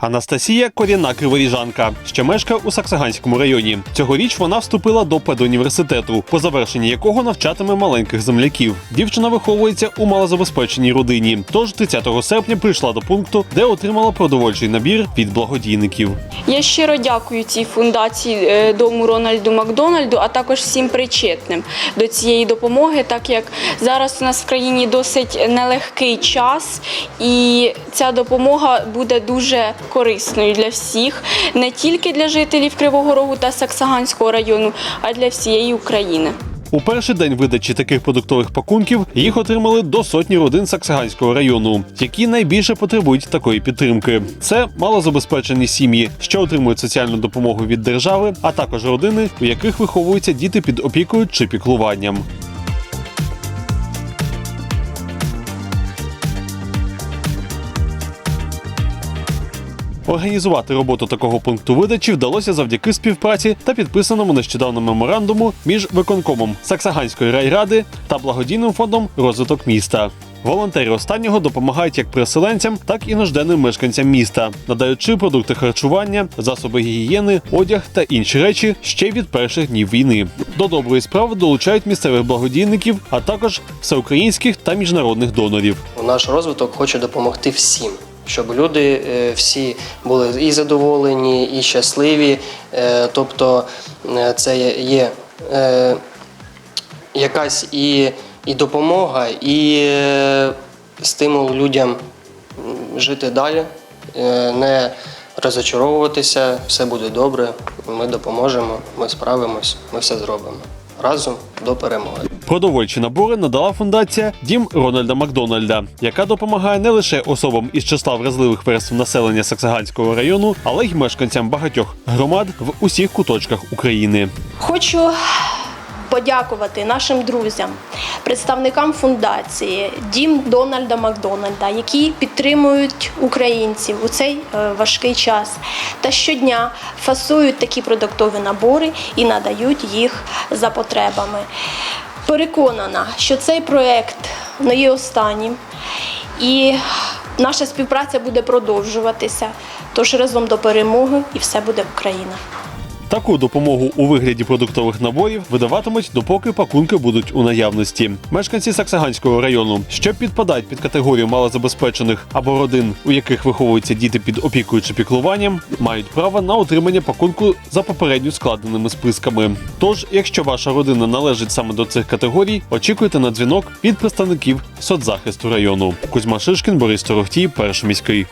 Анастасія корінна криворіжанка, що мешкає у Саксаганському районі. Цьогоріч вона вступила до педуніверситету, по завершенні якого навчатиме маленьких земляків. Дівчина виховується у малозабезпеченій родині. Тож 30 серпня прийшла до пункту, де отримала продовольчий набір від благодійників. Я щиро дякую цій фундації е, дому Рональду Макдональду, а також всім причетним до цієї допомоги, так як зараз у нас в країні досить нелегкий час, і ця допомога буде дуже корисною для всіх, не тільки для жителів Кривого Рогу та Саксаганського району, а для всієї України. У перший день видачі таких продуктових пакунків їх отримали до сотні родин Саксаганського району, які найбільше потребують такої підтримки. Це малозабезпечені сім'ї, що отримують соціальну допомогу від держави, а також родини, у яких виховуються діти під опікою чи піклуванням. Організувати роботу такого пункту видачі вдалося завдяки співпраці та підписаному нещодавно меморандуму між виконкомом Саксаганської райради та благодійним фондом розвиток міста. Волонтери останнього допомагають як переселенцям, так і нужденним мешканцям міста, надаючи продукти харчування, засоби гігієни, одяг та інші речі ще від перших днів війни. До доброї справи долучають місцевих благодійників, а також всеукраїнських та міжнародних донорів. Наш розвиток хоче допомогти всім, щоб люди е, всі були і задоволені, і щасливі. Е, Тобто е, це є- якась і, і допомога, і стимул людям жити далі, не розочаровуватися, все буде добре, ми допоможемо, ми справимось, ми все зробимо. Разом до перемоги. Продовольчі набори надала фундація Дім Рональда Макдональда, яка допомагає не лише особам із числа вразливих верств населення Саксаганського району, але й мешканцям багатьох громад в усіх куточках України. Хочу подякувати нашим друзям, представникам фундації Дім Дональда Макдональда, які підтримують українців у цей е, важкий час та щодня фасують такі продуктові набори і надають їх за потребами. Переконана, що цей проект не є останнім і наша співпраця буде продовжуватися. Тож разом до перемоги і все буде Україна. Таку допомогу у вигляді продуктових наборів видаватимуть, допоки пакунки будуть у наявності. Мешканці Саксаганського району, що підпадають під категорію малозабезпечених або родин, у яких виховуються діти під опікою чи піклуванням, мають право на отримання пакунку за попередньо складеними списками. Тож, якщо ваша родина належить саме до цих категорій, очікуйте на дзвінок від представників соцзахисту району. Кузьма Шишкін, Борис Торохтій, перший міський.